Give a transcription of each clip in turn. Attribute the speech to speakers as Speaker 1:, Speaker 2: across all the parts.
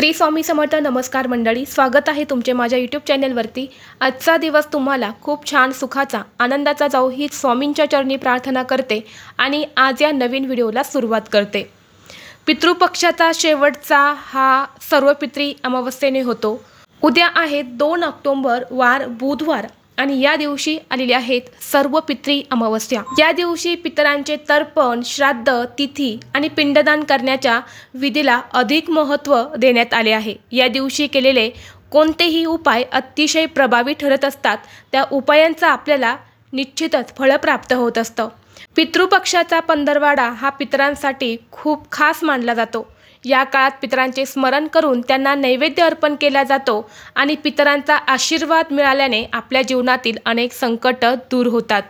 Speaker 1: श्री स्वामी समर्थ नमस्कार मंडळी स्वागत आहे तुमचे माझ्या यूट्यूब चॅनेलवरती आजचा दिवस तुम्हाला खूप छान सुखाचा आनंदाचा जाऊ ही स्वामींच्या चरणी प्रार्थना करते आणि आज या नवीन व्हिडिओला सुरुवात करते. पितृपक्षाचा शेवटचा हा सर्व पित्री अमावस्येने होतो. उद्या आहे दोन ऑक्टोंबर वार बुधवार. आणि या दिवशी आलेल्या आहेत सर्व पित्री अमावस्या. या दिवशी पितरांचे तर्पण श्राद्ध तिथी आणि पिंडदान करण्याच्या विधीला अधिक महत्त्व देण्यात आले आहे. या दिवशी केलेले कोणतेही उपाय अतिशय प्रभावी ठरत असतात. त्या उपायांचा आपल्याला निश्चितच फळ प्राप्त होत असतं. पितृपक्षाचा पंधरवाडा हा पितरांसाठी खूप खास मानला जातो. या काळात पितरांचे स्मरण करून त्यांना नैवेद्य अर्पण केला जातो आणि पितरांचा आशीर्वाद मिळाल्याने आपल्या जीवनातील अनेक संकट दूर होतात.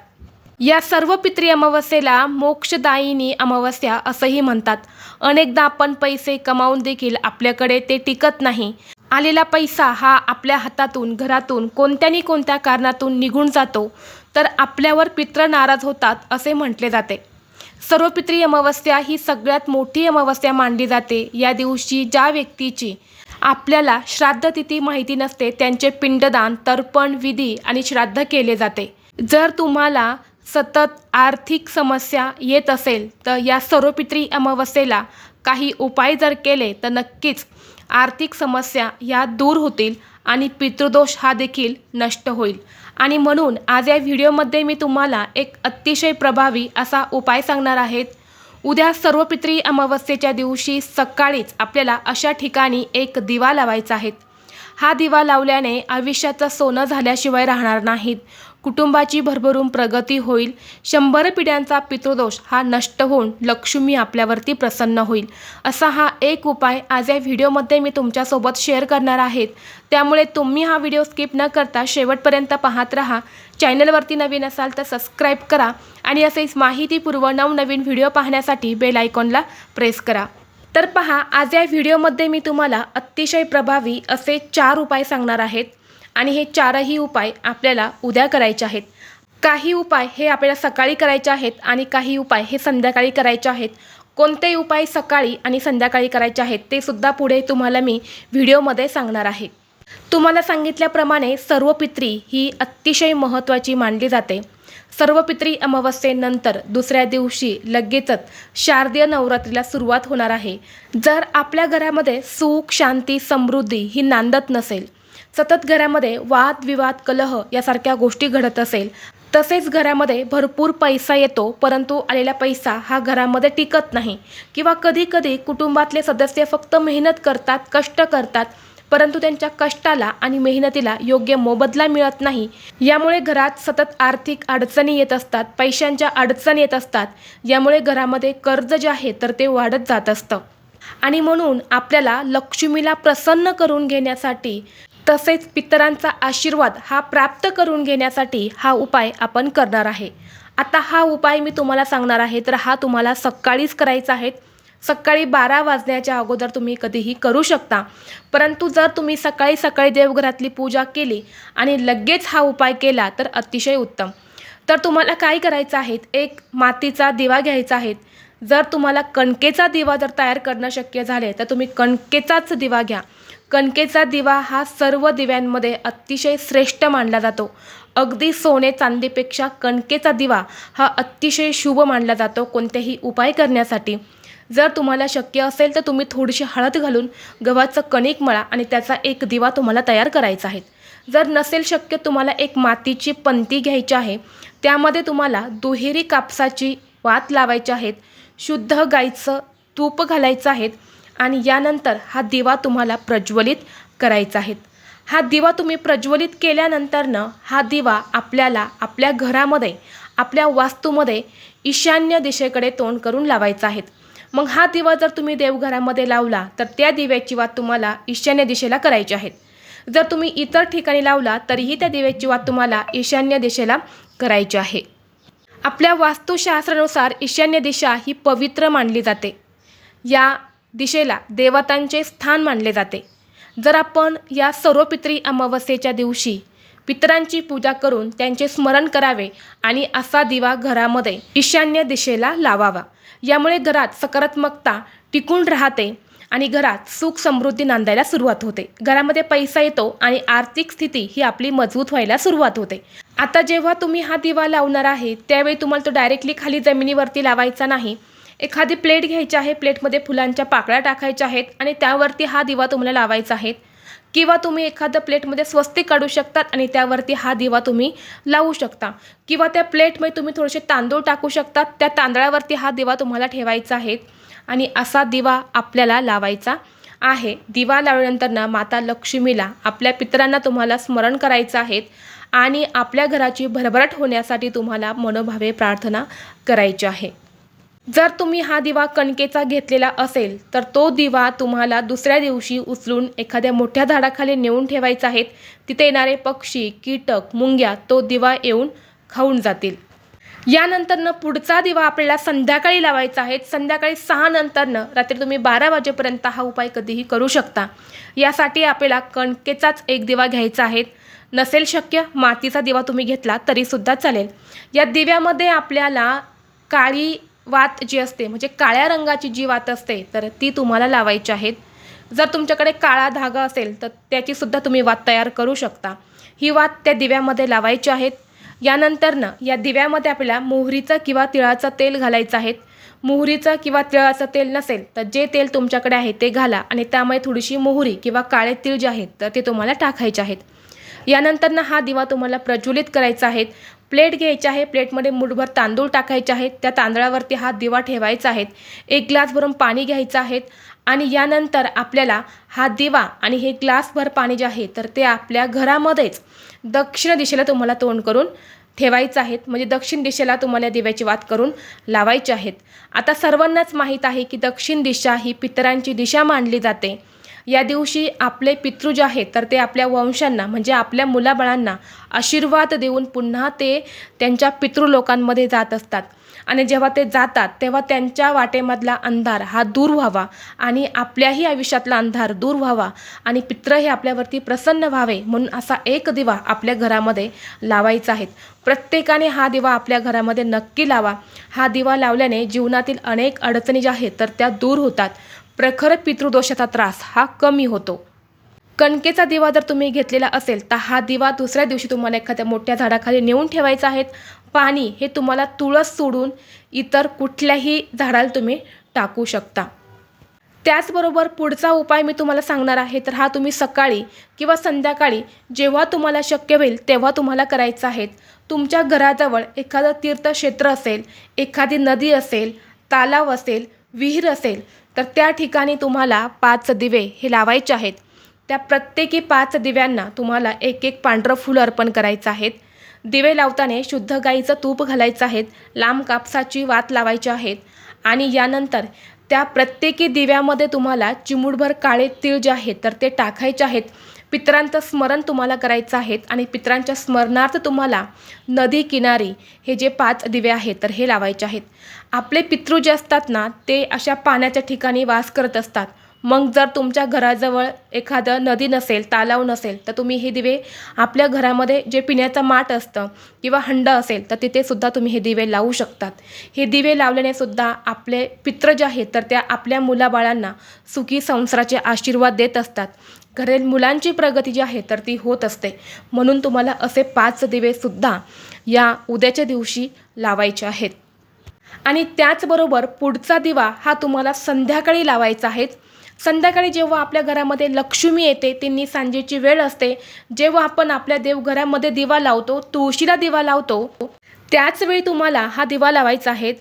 Speaker 1: या सर्व पितरी अमावस्येला मोक्षदायिनी अमावस्या असंही म्हणतात. अनेकदा आपण पैसे कमावून देखील आपल्याकडे ते टिकत नाही. आलेला पैसा हा आपल्या हातातून घरातून कोणत्यानी कोणत्या कारणातून निघून जातो. तर आपल्यावर पित्र नाराज होतात असे म्हटले जाते. सर्वपित्री अमावस्या ही सगळ्यात मोठी अमावस्या मानली जाते. या दिवशी ज्या व्यक्तीची आपल्याला श्राद्ध तिथी माहिती नसते त्यांचे पिंडदान तर्पण विधी आणि श्राद्ध केले जाते. जर तुम्हाला सतत आर्थिक समस्या येत असेल तर या सर्वपित्री अमावस्येला काही उपाय जर केले तर नक्कीच आर्थिक समस्या या दूर होतील आणि पितृदोष हा देखील नष्ट होईल. आणि म्हणून आज या व्हिडिओमध्ये मी तुम्हाला एक अतिशय प्रभावी असा उपाय सांगणार आहेत उद्या सर्वपित्री अमावस्येच्या दिवशी सकाळीच आपल्याला अशा ठिकाणी एक दिवा लावायचा आहे. हा दिवा लावल्याने आयुष्याचं सोनं झाल्याशिवाय राहणार नाहीत. कुटुंबाची भरभरून प्रगती होईल. शंभर पिढ्यांचा पितृदोष हा नष्ट होऊन लक्ष्मी आपल्यावरती प्रसन्न होईल. असा हा एक उपाय आज या व्हिडिओमध्ये मी तुमच्यासोबत शेअर करणार आहेत त्यामुळे तुम्ही हा व्हिडिओ स्किप न करता शेवटपर्यंत पाहत राहा. चॅनलवरती नवीन असाल तर सबस्क्राईब करा आणि असेच माहितीपूर्व नवनवीन व्हिडिओ पाहण्यासाठी बेल आयकॉनला प्रेस करा. तर पहा आज या व्हिडिओमध्ये मी तुम्हाला अतिशय प्रभावी असे चार उपाय सांगणार आहेत. आणि हे चारही उपाय आपल्याला उद्या करायचे आहेत. काही उपाय हे आपल्याला सकाळी करायचे आहेत आणि काही उपाय हे संध्याकाळी करायचे आहेत. कोणते उपाय सकाळी आणि संध्याकाळी करायचे आहेत ते सुद्धा पुढे तुम्हाला मी व्हिडिओमध्ये सांगणार आहे. तुम्हाला सांगितल्याप्रमाणे सर्व पित्री ही अतिशय महत्त्वाची मानली जाते. सर्व पित्री अमावस्येनंतर दुसऱ्या दिवशी लगेचच शारदीय नवरात्रीला सुरुवात होणार आहे. जर आपल्या घरामध्ये सुख शांती समृद्धी ही नांदत नसेल सतत घरामध्ये वादविवाद कलह यासारख्या गोष्टी घडत असेल. तसेच घरामध्ये भरपूर पैसा येतो परंतु आलेला पैसा हा घरामध्ये टिकत नाही. किंवा कधी कधी कुटुंबातले सदस्य फक्त मेहनत करतात कष्ट करतात परंतु त्यांच्या कष्टाला आणि मेहनतीला योग्य मोबदला मिळत नाही. यामुळे घरात सतत आर्थिक अडचणी येत असतात पैशांच्या अडचणी येत असतात. यामुळे घरामध्ये कर्ज जे आहे तर ते वाढत जात असतं. आणि म्हणून आपल्याला लक्ष्मीला प्रसन्न करून घेण्यासाठी तसेच पितरांचा आशीर्वाद हा प्राप्त करून घेण्यासाठी हा उपाय आपण करणार आहे. आता हा उपाय मी तुम्हाला सांगणार आहे तर हा तुम्हाला सकाळीच करायचा आहे. सकाळी बारा वाजण्याच्या अगोदर तुम्ही कधीही करू शकता. परंतु जर तुम्ही सकाळी सकाळी देवघरातली पूजा केली आणि लगेच हा उपाय केला तर अतिशय उत्तम. तर तुम्हाला काय करायचं आहे? एक मातीचा दिवा घ्यायचा आहे. जर तुम्हाला कणकेचा दिवा जर तयार करणं शक्य झाले तर तुम्ही कणकेचाच दिवा घ्या. कणकेचा दिवा हा सर्व दिव्यांमध्ये अतिशय श्रेष्ठ मानला जातो. अगदी सोने चांदीपेक्षा कणकेचा दिवा हा अतिशय शुभ मानला जातो कोणतेही उपाय करण्यासाठी. जर तुम्हाला शक्य असेल तर तुम्ही थोडीशी हळद घालून गव्हाचं कणिक मळा आणि त्याचा एक दिवा तुम्हाला तयार करायचा आहे. जर नसेल शक्य तुम्हाला एक मातीची पंती घ्यायची आहे. त्यामध्ये तुम्हाला दुहेरी कापसाची वात लावायची आहेत. शुद्ध गाईचं तूप घालायचं आहेत. आणि यानंतर हा दिवा तुम्हाला प्रज्वलित करायचा आहे. हा दिवा तुम्ही प्रज्वलित केल्यानंतरनं हा दिवा आपल्याला आपल्या घरामध्ये आपल्या वास्तूमध्ये ईशान्य दिशेकडे तोंड करून लावायचा आहे. मग हा दिवा जर तुम्ही देवघरामध्ये लावला तर त्या दिव्याची वात तुम्हाला ईशान्य दिशेला करायची आहे. जर तुम्ही इतर ठिकाणी लावला तरीही त्या दिव्याची वात तुम्हाला ईशान्य दिशेला करायची आहे. आपल्या वास्तुशास्त्रानुसार ईशान्य दिशा ही पवित्र मानली जाते. या दिशेला देवतांचे स्थान मानले जाते. जर आपण या सर्वपित्री अमावस्येच्या दिवशी पितरांची पूजा करून त्यांचे स्मरण करावे आणि असा दिवा घरामध्ये ईशान्य दिशेला लावावा. यामुळे घरात सकारात्मकता टिकून राहते आणि घरात सुख समृद्धी नांदायला सुरुवात होते. घरामध्ये पैसा येतो आणि आर्थिक स्थिती ही आपली मजबूत व्हायला सुरुवात होते. आता जेव्हा तुम्ही हा दिवा लावणार आहे त्यावेळी तुम्हाला तो डायरेक्टली खाली जमिनीवरती लावायचा नाही. एखादी प्लेट घ्यायची आहे प्लेटमध्ये फुलांच्या पाकळ्या टाकायच्या आहेत आणि त्यावरती हा दिवा तुम्हाला लावायचा आहे. किंवा तुम्ही एखाद्या प्लेटमध्ये स्वस्तिक काढू शकतात आणि त्यावरती हा दिवा तुम्ही लावू शकता. किंवा त्या प्लेटमध्ये तुम्ही थोडेसे तांदूळ टाकू शकतात त्या तांदळावरती हा दिवा तुम्हाला ठेवायचा आहे आणि असा दिवा आपल्याला लावायचा आहे. दिवा लावल्यानंतर ना माता लक्ष्मीला आपल्या पितरांना तुम्हाला स्मरण करायचं आहे आणि आपल्या घराची भरभराट होण्यासाठी तुम्हाला मनोभावे प्रार्थना करायची आहे. जर तुम्ही हा दिवा कणकेचा घेतलेला असेल तर तो दिवा तुम्हाला दुसऱ्या दिवशी उचलून एखाद्या मोठ्या झाडाखाली नेऊन ठेवायचा आहे. तिथे येणारे पक्षी कीटक मुंग्या तो दिवा येऊन खाऊन जातील. यानंतरनं पुढचा दिवा आपल्याला संध्याकाळी लावायचा आहे. संध्याकाळी सहा नंतरनं रात्री तुम्ही बारा वाजेपर्यंत हा उपाय कधीही करू शकता. यासाठी आपल्याला कणकेचाच एक दिवा घ्यायचा आहे. नसेल शक्य मातीचा दिवा तुम्ही घेतला तरीसुद्धा चालेल. या दिव्यामध्ये आपल्याला काळी वात जी असते म्हणजे काळ्या रंगाची जी वात असते तर ती तुम्हाला लावायची आहेत. जर तुमच्याकडे काळा धागा असेल तर त्याचीसुद्धा तुम्ही वात तयार करू शकता. ही वात त्या दिव्यामध्ये लावायची आहेत. यानंतरनं या दिव्यामध्ये आपल्याला मोहरीचं किंवा तिळाचं तेल घालायचं आहे. मोहरीचं किंवा तिळाचं तेल नसेल तर जे तेल तुमच्याकडे आहे ते घाला आणि त्यामुळे थोडीशी मोहरी किंवा काळे तीळ जे आहेत तर ते तुम्हाला टाकायचे आहेत. यानंतरनं हा दिवा तुम्हाला प्रज्वलित करायचा आहे. प्लेट घ्यायची आहे प्लेटमध्ये मुठभर तांदूळ टाकायचे आहेत त्या तांदळावरती हा दिवा ठेवायचा आहे एक ग्लास भरून पाणी घ्यायचं आहे आणि यानंतर आपल्याला हा दिवा आणि हे ग्लासभर पाणी जे आहे तर ते आपल्या घरामध्येच दक्षिण दिशेला तुम्हाला तोंड करून ठेवायचं आहेत म्हणजे दक्षिण दिशेला तुम्हाला दिव्याची वात करून लावायची आहेत. आता सर्वांनाच माहीत आहे की दक्षिण दिशा ही पितरांची दिशा मानली जाते. या दिवशी आपले पितृ जे आहेत तर ते आपल्या वंशांना म्हणजे आपल्या मुलाबाळांना आशीर्वाद देऊन पुन्हा ते त्यांच्या पितृलोकांमध्ये जात असतात. आणि जेव्हा ते जातात तेव्हा त्यांच्या वाटेमधला अंधार हा दूर व्हावा आणि आपल्याही आयुष्यातला अंधार दूर व्हावा आणि पित्र हे आपल्यावरती प्रसन्न व्हावे म्हणून असा एक दिवा आपल्या घरामध्ये लावायचा आहे. प्रत्येकाने हा दिवा आपल्या घरामध्ये नक्की लावा. हा दिवा लावल्याने जीवनातील अनेक अडचणी ज्या आहेत तर त्या दूर होतात. प्रखर पितृदोषाचा त्रास हा कमी होतो. कणकेचा दिवा जर तुम्ही घेतलेला असेल तर हा दिवा दुसऱ्या दिवशी तुम्हाला एखाद्या मोठ्या झाडाखाली नेऊन ठेवायचा आहे. पाणी हे तुम्हाला तुळस सोडून इतर कुठल्याही झाडाला तुम्ही टाकू शकता. त्याचबरोबर पुढचा उपाय मी तुम्हाला सांगणार आहे तर हा तुम्ही सकाळी किंवा संध्याकाळी जेव्हा तुम्हाला शक्य होईल तेव्हा तुम्हाला करायचं आहे. तुमच्या घराजवळ एखादं तीर्थक्षेत्र असेल एखादी नदी असेल तालाव असेल विहीर असेल तर त्या ठिकाणी तुम्हाला पाच दिवे हे लावायचे आहेत. त्या प्रत्येकी पाच दिव्यांना तुम्हाला एक एक पांढरं फूल अर्पण करायचं आहेत. दिवे लावताना शुद्ध गाईचं तूप घालायचं आहे लांब कापसाची वात लावायची आहेत आणि यानंतर त्या प्रत्येकी दिव्यामध्ये तुम्हाला चिमुडभर काळे तीळ जे आहेत तर ते टाकायचे आहेत. पितरांचं स्मरण तुम्हाला करायचं आहे आणि पितरांच्या स्मरणार्थ तुम्हाला नदी किनारी हे जे पाच दिवे आहेत तर हे लावायचे आहेत. आपले पितृ जे असतात ना ते अशा पाण्याच्या ठिकाणी वास करत असतात. मग जर तुमच्या घराजवळ एखादं नदी नसेल तालाव नसेल तर तुम्ही हे दिवे आपल्या घरामध्ये जे पिण्याचं माठ असतं किंवा हंड असेल तर तिथेसुद्धा तुम्ही हे दिवे लावू शकतात. हे दिवे लावल्याने सुद्धा आपले पित्र जे आहेत तर त्या आपल्या मुलाबाळांना सुखी संसाराचे आशीर्वाद देत असतात. घरेल मुलांची प्रगती जी आहे तर ती होत असते. म्हणून तुम्हाला असे पाच दिवेसुद्धा या उद्याच्या दिवशी लावायचे आहेत. आणि त्याचबरोबर पुढचा दिवा हा तुम्हाला संध्याकाळी लावायचा आहे. संध्याकाळी जेव्हा आपल्या घरामध्ये लक्ष्मी येते त्यांनी सांजेची वेळ असते जेव्हा आपण आपल्या देवघरामध्ये दिवा लावतो तुळशीला दिवा लावतो त्याचवेळी तुम्हाला हा दिवा लावायचा आहे.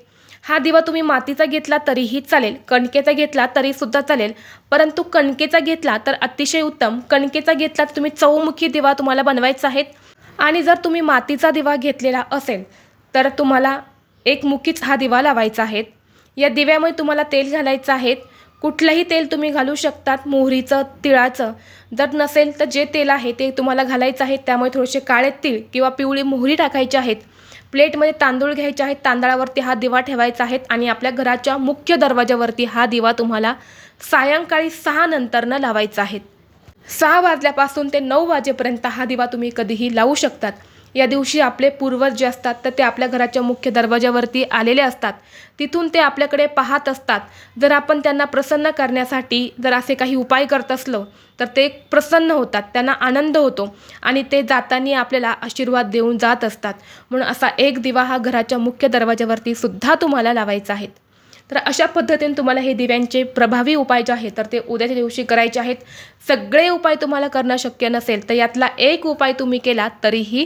Speaker 1: हा दिवा तुम्ही मातीचा घेतला तरीही चालेल कणकेचा घेतला तरीसुद्धा चालेल. परंतु कणकेचा घेतला तर अतिशय उत्तम. कणकेचा घेतला तर तुम्ही चौमुखी दिवा तुम्हाला बनवायचा आहे. आणि जर तुम्ही मातीचा दिवा घेतलेला असेल तर तुम्हाला एक मुखीच हा दिवा लावायचा आहे. या दिव्यामुळे तुम्हाला तेल घालायचं आहे. कुठलंही तेल तुम्ही घालू शकतात मोहरीचं तिळाचं. जर नसेल तर जे तेल आहे ते तुम्हाला घालायचं आहे त्यामुळे थोडेसे काळे तीळ किंवा पिवळी मोहरी टाकायची आहेत. प्लेटमध्ये तांदूळ घ्यायचे आहेत तांदळावरती हा दिवा ठेवायचा आहे आणि आपल्या घराच्या मुख्य दरवाजावरती हा दिवा तुम्हाला सायंकाळी सहा नंतरनं लावायचा आहे. सहा वाजल्यापासून ते नऊ वाजेपर्यंत हा दिवा तुम्ही कधीही लावू शकतात. या दिवशी आपले पूर्वज जे असतात तर ते आपल्या घराच्या मुख्य दरवाजावरती आलेले असतात. तिथून ते आपल्याकडे पाहत असतात. जर आपण त्यांना प्रसन्न करण्यासाठी जर असे काही उपाय करत असलो तर ते प्रसन्न होतात त्यांना आनंद होतो आणि ते जाताना आपल्याला आशीर्वाद देऊन जात असतात. म्हणून असा एक दिवा हा घराच्या मुख्य दरवाजावरती सुद्धा तुम्हाला लावायचा आहे. तर अशा पद्धतीने तुम्हाला हे दिव्यांचे प्रभावी उपाय जे आहेत तर ते उद्याच्या दिवशी करायचे आहेत. सगळे उपाय तुम्हाला करणं शक्य नसेल तर यातला एक उपाय तुम्ही केला तरीही